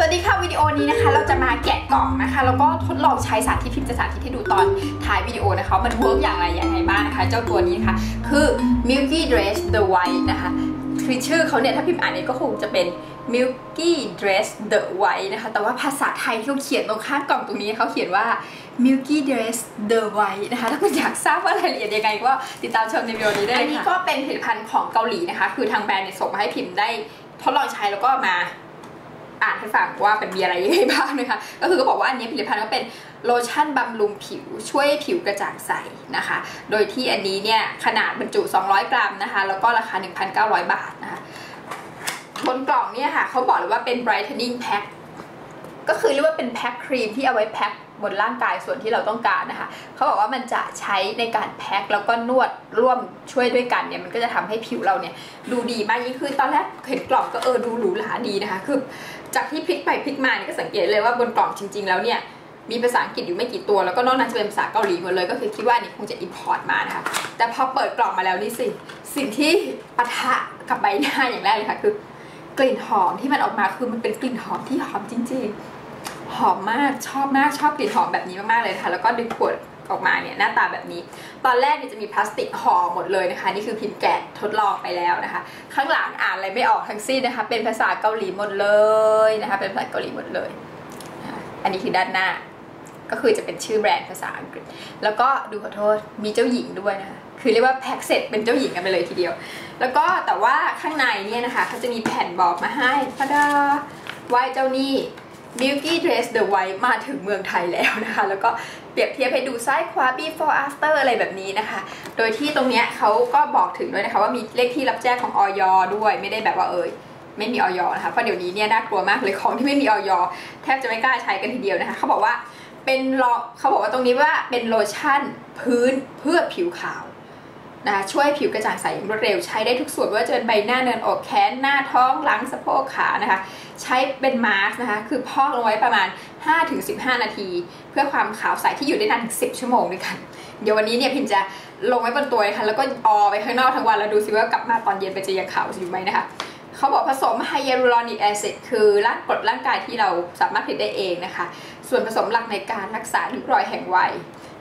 สวัสดีค่ะวิดีโอนี้นะคะเราจะมาแกะกล่องนะคะ แล้วก็ทดลองใช้สาธิตพิมพ์จะสาธิตให้ดูตอนท้ายวิดีโอนะคะ มันเวิร์กอย่างไรอย่างไรบ้างนะคะ เจ้าตัวนี้นะคะคือ Milky Dress the White นะคะคือชื่อเขาเนี่ย ถ้าพิมพ์อ่านเนี่ยก็คงจะเป็น Milky Dress the White นะคะ แต่ว่าภาษาไทยที่เขาเขียนตรงข้างกล่องตรงนี้เขาเขียนว่า Milky Dress the White นะคะ ถ้าคุณอยากทราบว่ารายละเอียดยังไงก็ติดตามชมในวิดีโอนี้ได้เลยค่ะอันนี้ก็เป็นผลิตภัณฑ์ของเกาหลีนะคะ คือทางแบรนด์เนี่ยส่งมาให้พิมพ์ได้ทดลองใช้แล้วก็มา อ่านให้ฟังว่าเป็นมีอะไรยังไงบ้างนะคะ ก็คือก็บอกว่าอันนี้ผลิตภัณฑ์ก็เป็นโลชั่นบำรุงผิวช่วยผิวกระจ่างใสนะคะ โดยที่อันนี้เนี่ยขนาดบรรจุ 200 กรัมนะคะ แล้วก็ราคา 1,900 บาทนะคะบนกล่องเนี่ยค่ะเขาบอกเลยว่าเป็น brightening pack ก็คือเรียกว่าเป็นแพ็คครีมที่เอาไว้แพ็ค บนร่างกายส่วนที่เราต้องการนะคะเขาบอกว่ามันจะใช้ในการแพ็คแล้วก็นวดร่วมช่วยด้วยกันเนี่ยมันก็จะทำให้ผิวเราเนี่ยดูดีมากยิ่งขึ้นตอนแรกเห็นกล่องก็เออดูหรูหราดีนะคะคือจากที่พลิกไปพลิกมาเนี่ยก็สังเกตเลยว่าบนกล่องจริง ๆ แล้วเนี่ยมีภาษาอังกฤษอยู่ไม่กี่ตัวแล้วก็นอกนั้นจะเป็นภาษาเกาหลีหมดเลยก็คือคิดว่านี่คงจะอินพอร์ตมานะคะแต่พอเปิดกล่องมาแล้วนี่สิสิ่งที่ปะทะกับใบหน้าอย่างแรกเลยค่ะคือกลิ่นหอมที่มันออกมาคือมันเป็นกลิ่นหอมที่หอมจริง ๆ หอมมากชอบมากชอบกลิ่นหอมแบบนี้มากๆเลยนะคะแล้วก็ดึงขวดออกมาเนี่ยหน้าตาแบบนี้ ตอนแรกเนี่ยจะมีพลาสติกห่อหมดเลยนะคะ นี่คือพิมพ์แกะทดลองไปแล้วนะคะ ข้างหลังอ่านอะไรไม่ออกทั้งสิ้นนะคะ เป็นภาษาเกาหลีหมดเลยนะคะ เป็นภาษาเกาหลีหมดเลย อันนี้คือด้านหน้า ก็คือจะเป็นชื่อแบรนด์ภาษาอังกฤษ แล้วก็ดูขอโทษมีเจ้าหญิงด้วยนะคะ คือเรียกว่าแพ็คเสร็จเป็นเจ้าหญิงกันไปเลยทีเดียว แล้วก็แต่ว่าข้างในเนี่ยนะคะเขาจะมีแผ่นบอกมาให้พะดาไหว้เจ้านี่ Milky Dress the White มาถึงเมืองไทยแล้วนะคะ แล้วก็เปรียบเทียบให้ดูซ้ายขวา before after อะไรแบบนี้นะคะ โดยที่ตรงเนี้ยเขาก็บอกถึงด้วยนะคะว่ามีเลขที่รับแจ้งของออยด้วย ไม่ได้แบบว่าเอยไม่มีออยนะคะ เพราะเดี๋ยวนี้เนี่ยน่ากลัวมากเลยของที่ไม่มีออยแทบจะไม่กล้าใช้กันทีเดียวนะคะ เขาบอกว่าเป็นรอเขาบอกว่าตรงนี้ว่าเป็นโลชั่นพื้นเพื่อผิวขาว นะคะช่วยผิวกระจ่างใสอย่างรวดเร็วใช้ได้ทุกส่วนว่าจะเป็นใบหน้าเนินอกแขนหน้าท้องหลังสะโพกขานะคะ ใช้เป็นมาสก์นะคะ คือพอกลงไว้ประมาณ 5-15 นาที เพื่อความขาวใสที่อยู่ได้นานถึง 10 ชั่วโมงด้วยกัน เดี๋ยววันนี้เนี่ยพิมจะลงไว้บนตัวค่ะ แล้วก็ออไปข้างนอกทั้งวันแล้วดูซิว่ากลับมาตอนเย็นไปจะยังขาวอยู่ไหมนะคะเขาบอกผสมไฮยาลูรอนิกแอซิดคือร่างกรดร่างกายที่เราสามารถผลิตได้เองนะคะ ส่วนผสมหลักในการรักษาริ้วรอยแห่งวัย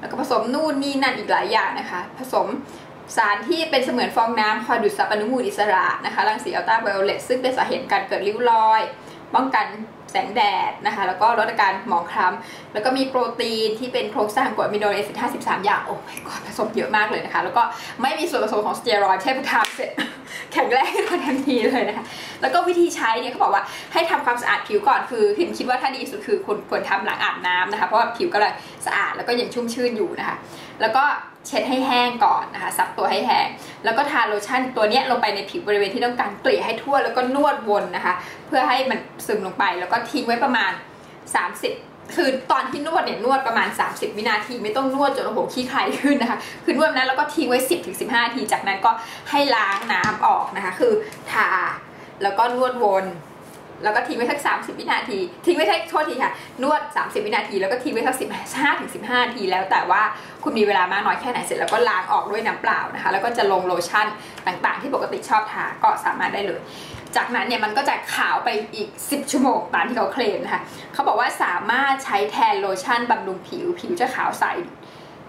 แล้วก็ผสมนู่นนี่นั่นอีกหลายอย่างนะคะ ผสม สารที่เป็นเสมือนฟองน้ำคอยดูดซับอนุมูลอิสระนะคะรังสีอัลตราไวโอเลตซึ่งเป็นสาเหตุการเกิดริ้วรอย ป้องกันแสงแดดนะคะ แล้วก็ลดอาการหมองคล้ำแล้วก็มีโปรตีนที่เป็นโครงสร้างกรดอะมิโนเอซิด53 อย่าง โอ้ยกผสมเยอะมากเลยนะคะ แล้วก็ไม่มีส่วนผสมของสเตียรอยด์ใช่พุทามเสร็จแข็งแรงขึ้นมาทันทีเลยนะคะ แล้วก็วิธีใช้เนี่ยเขาบอกว่าให้ทำความสะอาดผิวก่อนคือพิมคิดว่าถ้าดีสุดคือควรควรทำหลังอาบน้ำนะคะ เพราะว่าผิวก็เลย สะอาดแล้วก็ยังชุ่มชื่นอยู่นะคะ แล้วก็เช็ดให้แห้งก่อนนะคะซับตัวให้แห้ง แล้วก็ทาโลชั่นตัวนี้ลงไปในผิวบริเวณที่ต้องการเกลี่ยให้ทั่วแล้วก็นวดวนนะคะ เพื่อให้มันซึมลงไป แล้วก็ทิ้งไว้ประมาณ 30คือตอนที่นวดเนี่ยนวดประมาณ 30 วินาทีไม่ต้องนวดจนโอ้โหขี้ใครขึ้นนะคะคือนวดนั้นแล้วก็ทิ้งไว้ 10-15นาที จากนั้นก็ให้ล้างน้ำออกนะคะ คือทาแล้วก็นวดวน แล้วก็ทิ้งไว้สัก 30 วินาที ทิ้งไว้สักโทษทีค่ะ นวด 30 วินาที แล้วก็ทิ้งไว้สัก 15ถึง15นาที แล้วแต่ว่าคุณมีเวลามากน้อยแค่ไหนเสร็จแล้วก็ล้างออกด้วยน้ำเปล่านะคะ แล้วก็จะลงโลชั่นต่างๆ ที่ปกติชอบทาก็สามารถได้เลย จากนั้นเนี่ยมันก็จะขาวไปอีก 10 ชั่วโมงตามที่เขาเคลมนะคะ เขาบอกว่าสามารถใช้แทนโลชั่นบำรุงผิว ผิวจะขาวใส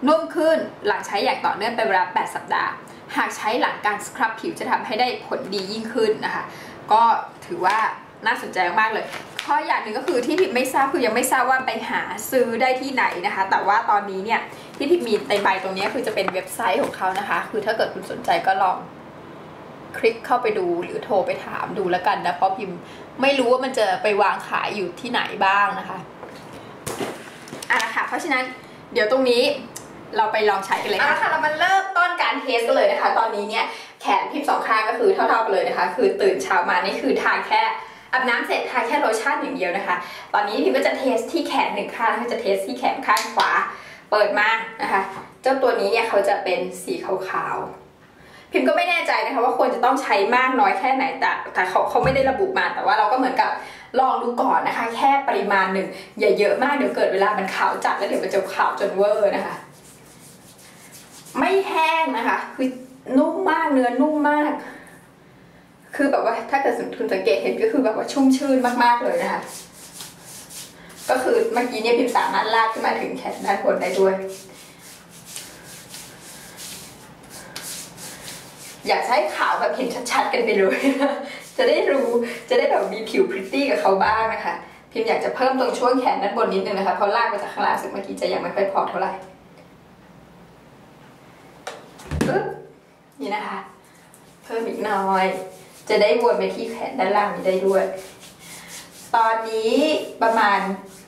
นุ่มขึ้นหลังใช้อย่างต่อเนื่องเป็นเวลา 8 สัปดาห์ หากใช้หลังการสครับผิวจะทำให้ได้ผลดียิ่งขึ้นนะคะ ก็ถือว่า น่าสนใจมากเลยข้ออย่างหนึ่งก็คือที่พิมไม่ทราบคือยังไม่ทราบว่าไปหาซื้อได้ที่ไหนนะคะ แต่ว่าตอนนี้เนี่ยที่พิมมีในใบตรงนี้คือจะเป็นเว็บไซต์ของเขานะคะ คือถ้าเกิดคุณสนใจก็ลองคลิกเข้าไปดูหรือโทรไปถามดูแล้วกันนะเพราะพิมไม่รู้ว่ามันจะไปวางขายอยู่ที่ไหนบ้างนะคะอะค่ะเพราะฉะนั้นเดี๋ยวตรงนี้เราไปลองใช้กันเลยค่ะเรามาเริ่มต้นการเทสกันเลยนะคะ ตอนนี้เนี่ยแขนพิมสองข้างก็คือเท่าๆกันเลยนะคะ คือตื่นเช้ามานี่คือทาแค่ อาบน้ำเสร็จทาแค่โลชั่นอย่างเดียวนะคะ ตอนนี้พิมก็จะเทสที่แขนหนึ่งข้างก็จะเทสที่แขนข้างขวา เปิดมานะคะ เจ้าตัวนี้เนี่ยเขาจะเป็นสีขาวๆ พิมก็ไม่แน่ใจนะคะว่าควรจะต้องใช้มากน้อยแค่ไหน แต่แต่เขาเขาไม่ได้ระบุมา แต่ว่าเราก็เหมือนกับลองดูก่อนนะคะ แค่ปริมาณหนึ่งอย่าเยอะมากเดี๋ยวเกิดเวลามันขาวจัดแล้วเดี๋ยวมันจะขาวจนเวอร์นะคะ ไม่แห้งนะคะ คือนุ่มมากเนื้อนุ่มมาก คือแบบว่าถ้าเกิดคุณสังเกตเห็นก็คือแบบว่าชุ่มชื่นมากๆเลยนะคะก็คือเมื่อกี้เนี่ยพิมสามารถลากขึ้นมาถึงแขนด้านบนได้ด้วย อยากให้ขาวแบบเห็นชัดๆกันไปเลย จะได้รู้จะได้แบบมีผิวพริตตี้กับเขาบ้างนะคะ พิมอยากจะเพิ่มตรงช่วงแขนด้านบนนิดนึงนะคะเพราะลากมาจากข้างล่างสึกเมื่อกี้จะยังไม่ค่อยพอเท่าไหร่ปึ๊บนี่นะคะ เพิ่มอีกหน่อย จะได้วนไปที่แขนด้านล่างนี้ได้ด้วย ตอนนี้ประมาณ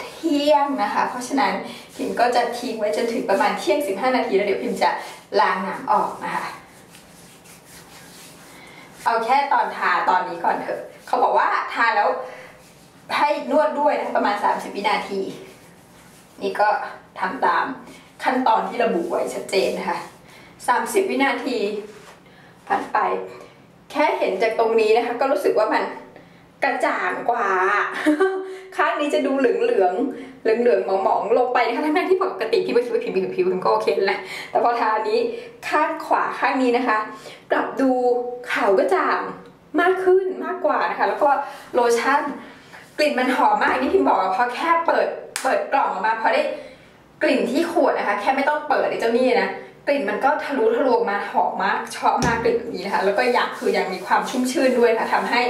เที่ยงนะคะ เพราะฉะนั้นพิมก็จะทิ้งไว้จนถึงประมาณเที่ยง 15 นาทีแล้วเดี๋ยวพิมจะล้างน้ำออกนะคะ เอาแค่ตอนทาตอนนี้ก่อนเถอะ เขาบอกว่าทาแล้วให้นวดด้วยนะคะประมาณ 30 วินาที นี่ก็ทำตามขั้นตอนที่ระบุไว้ชัดเจนนะคะ 30 วินาทีผ่านไป แค่เห็นจากตรงนี้นะคะ ก็รู้สึกว่ามันกระจ่างกว่า ข้างนี้จะดูเหลืองเหลืองเหลืองเหลืองๆหมองลงไปนะคะทั้งที่ปกติพี่ว่าคิดว่าผิวผิวผิวมันก็โอเคแหละแต่พอทานี้ข้างขวาข้างนี้นะคะ กลับดูขาวกระจ่างมากขึ้นมากกว่านะคะ แล้วก็โลชั่น กลิ่นมันหอมมากที่พิมบอกอะพอแค่เปิดเปิดกล่องออกมาพอได้กลิ่นที่ขวดนะคะ แค่ไม่ต้องเปิดไอ้เจ้านี่นะ กลิ่นมันก็ทะลุทะลวงมาหอมมากชอบมากกลิ่นแบบนี้นะคะแล้วก็อยากคือยังมีความชุ่มชื่นด้วยค่ะทำให้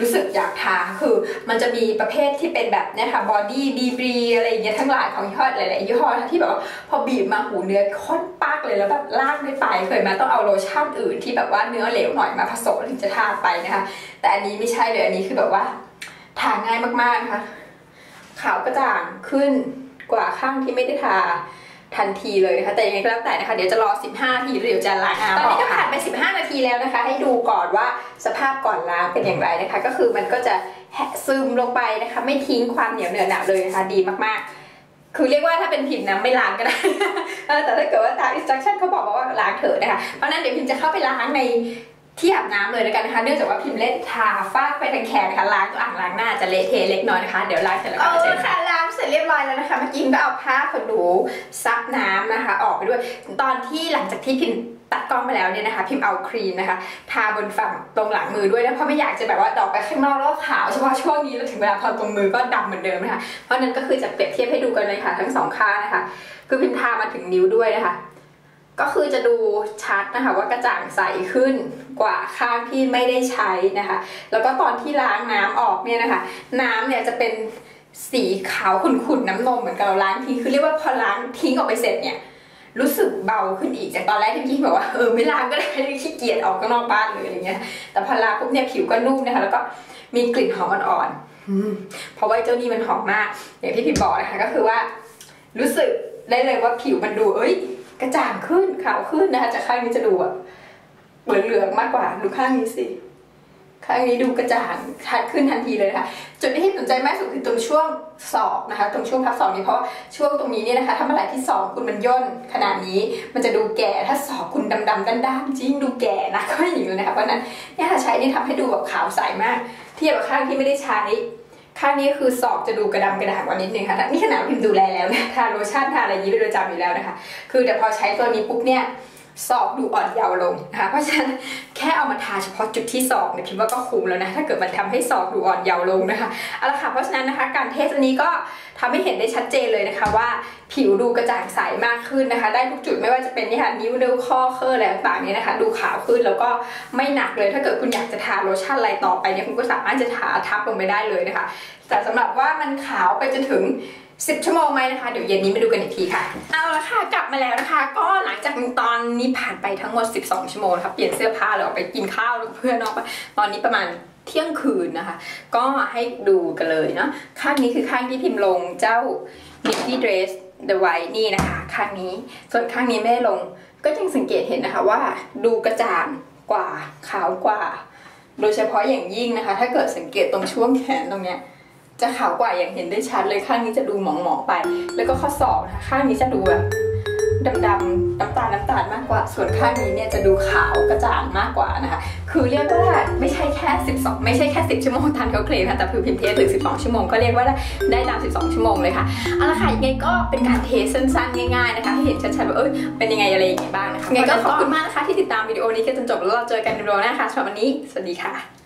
รู้สึกอยากทาคือมันจะมีประเภทที่เป็นแบบเนี่ยค่ะบอดี้บีบรีอะไรอย่างเงี้ยทั้งหลายของยี่ห้อหลายๆยี่ห้อที่แบบว่าพอบีบมาหูเนื้อค่อนปากเลยแล้วแบบลากไม่ไปเคยมาต้องเอาโลชั่นอื่นที่แบบว่าเนื้อเหลวหน่อยมาผสมถึงจะทาไปนะคะ แต่อันนี้ไม่ใช่เลยอันนี้คือแบบว่าทาง่ายมากๆนะคะขาวกระจ่างขึ้นกว่าข้างที่ไม่ได้ทา ทันทีเลยนะคะแต่ยังไงก็แล้วแต่นะคะเดี๋ยวจะรอ 15นาทีแล้วเดี๋ยวจะล้างน้ำตอนนี้ก็ผ่านไป 15 นาทีแล้วนะคะ ให้ดูก่อนว่าสภาพก่อนล้างเป็นอย่างไรนะคะ ก็คือมันก็จะแหะซึมลงไปนะคะ ไม่ทิ้งความเหนียวเหนอะหนะเลยนะคะดีมากๆคือเรียกว่าถ้าเป็นพิมพ์นะไม่ล้างก็ได้เออแต่ถ้าเกิดว่าตามอินสตรัคชั่นเขาบอกมาว่าล้างเถอะนะคะ เพราะฉะนั้นเดี๋ยวพิมจะเข้าไปล้างใน ที่อาบน้ำเลยแล้วกันนะคะ เนื่องจากว่าพิมพ์เล่นทาฟากไปทางแขนนะคะล้างอ่างล้างหน้าจะเละเทะเล็กน้อยนะคะ เดี๋ยวล้างเสร็จแล้วก็จะค่ะล้างเสร็จเรียบร้อยแล้วนะคะเมื่อกี้ก็เอาผ้าขนหนูซับน้ำนะคะ ออกไปด้วย ตอนที่หลังจากที่พิมพ์ตัดกล้องไปแล้วเนี่ยนะคะ พิมพ์เอาครีมนะคะทาบนฝั่งตรงหลังมือด้วยนะเพราะไม่อยากจะแบบว่าดอกไปข้างนอกแล้วขาวเฉพาะช่วงนี้แล้วถึงเวลาพอตรงมือก็ดำเหมือนเดิมนะคะเพราะนั้นก็คือจะเปรียบเทียบให้ดูกันเลยค่ะ ทั้งสองข้างนะคะ คือพิมพ์ทามาถึงนิ้วด้วยนะคะ ก็คือจะดูชัดนะคะว่ากระจ่างใสขึ้นกว่าข้างที่ไม่ได้ใช้นะคะ แล้วก็ตอนที่ล้างน้ำออกเนี่ยนะคะ น้ำเนี่ยจะเป็นสีขาวขุ่นๆน้ำนมเหมือนกับเราล้างทิ้งคือเรียกว่าพอล้างทิ้งออกไปเสร็จเนี่ยรู้สึกเบาขึ้นอีกจากตอนแรกที่พี่บอกว่าเออไม่ล้างก็ได้ขี้เกียจออกข้างนอกบ้านเลยอะไรเงี้ย แต่พอล้างปุ๊บเนี่ยผิวก็นุ่มนะคะแล้วก็มีกลิ่นหอมอ่อนๆอืมเพราะว่าเจ้านี่มันหอมมาก อย่างที่พี่บอกนะคะก็คือว่า รู้สึกได้เลยว่าผิวมันดูเอ้ย กระจ่างขึ้นขาวขึ้นนะคะจากข้างนี้จะดูแบบเหลืองๆมากกว่าดูข้างนี้สิข้างนี้ดูกระจ่างชัดขึ้นทันทีเลยนะคะจุดที่สนใจมากสุดคือตรงช่วงศอกนะคะตรงช่วงพับศอกนี้เพราะช่วงตรงนี้เนี่ยนะคะถ้าเมื่อไหร่ที่ศอกคุณมันย่นขนาดนี้ มันจะดูแก่ถ้าศอกคุณดำๆด้านๆจริงดูแก่นะก็อย่างนี้นะคะเพราะฉะนั้นเนี่ยค่ะใช้นี่ทำให้ดูแบบขาวใสมาก เทียบกับข้างที่ไม่ได้ใช้ ข้างนี้คือศอกจะดูกระดำกระด่างกว่านิดนึงค่ะ นี่ขนาดพิมดูแลแล้วนะทาโลชั่นทาอะไรนี้เป็นประจำอยู่แล้วนะคะ คือแต่พอใช้ตัวนี้ปุ๊บเนี่ย ศอกดูอ่อนเยาว์ลงนะคะเพราะฉะนั้นแค่เอามาทาเฉพาะจุดที่ศอกเนี่ยพิมพ์ว่าก็คุ้มแล้วนะถ้าเกิดมันทำให้ศอกดูอ่อนเยาว์ลงนะคะเอาละค่ะเพราะฉะนั้นนะคะการเทสอันนี้ก็ทำให้เห็นได้ชัดเจนเลยนะคะว่าผิวดูกระจ่างใสมากขึ้นนะคะ ได้ทุกจุดไม่ว่าจะเป็นนี่ค่ะนิ้วนิ้วข้อเคออะไรต่างๆเนี่ยนะคะ ดูขาวขึ้นแล้วก็ไม่หนักเลย ถ้าเกิดคุณอยากจะทาโลชั่นอะไรต่อไปเนี่ยคุณก็สามารถจะทาทับลงไปได้เลยนะคะแต่สำหรับว่ามันขาวไปจนถึง 10 ชั่วโมงไหมนะคะ เดี๋ยวเย็นนี้มาดูกันอีกทีค่ะ เอาละค่ะ กลับมาแล้วนะคะ ก็หลังจากตอนนี้ผ่านไปทั้งหมด 12 ชั่วโมงนะคะเปลี่ยนเสื้อผ้าแล้วออกไปกินข้าวกับเพื่อนเนอกตอนนี้ประมาณเที่ยงคืนนะคะ ก็ให้ดูกันเลยเนาะ ข้างนี้คือข้างที่พิมพ์ลงเจ้า Nifty Dress The White นี่นะคะ ข้างนี้ ส่วนข้างนี้ไม่ได้ลง ก็ยังสังเกตเห็นนะคะว่าดูกระจ่างกว่าขาวกว่า โดยเฉพาะอย่างยิ่งนะคะ ถ้าเกิดสังเกตตรงช่วงแขนตรงเนี้ย จะขาวกว่าอย่างเห็นได้ชัดเลยข้างนี้จะดูหมองๆไป แล้วก็ข้อศอกนะคะข้างนี้จะดูแบบดำๆน้ำตาลน้ำตาลมากกว่า ส่วนข้างนี้เนี่ยจะดูขาวกระจ่างมากกว่านะคะ คือเรียกว่าไม่ใช่แค่ 12 ไม่ใช่แค่ 10 ชั่วโมงทันเขาเคลมค่ะแต่คือพิมพ์เทสถึง 12 ชั่วโมงก็เรียกว่าได้ตาม 12 ชั่วโมงเลยค่ะเอาละค่ะยังไงก็เป็นการเทสสั้นๆ ง่ายๆนะคะให้เห็นชัดๆว่าเอ้ยเป็นยังไงอะไรอย่างไงบ้างนะคะยังไงก็ขอบคุณมากนะคะที่ติดตามวิดีโอนี้จนจบแล้วเราเจอกันในวิดีโอหน้าค่ะสำหรับวันนี้สวัสดีค่ะ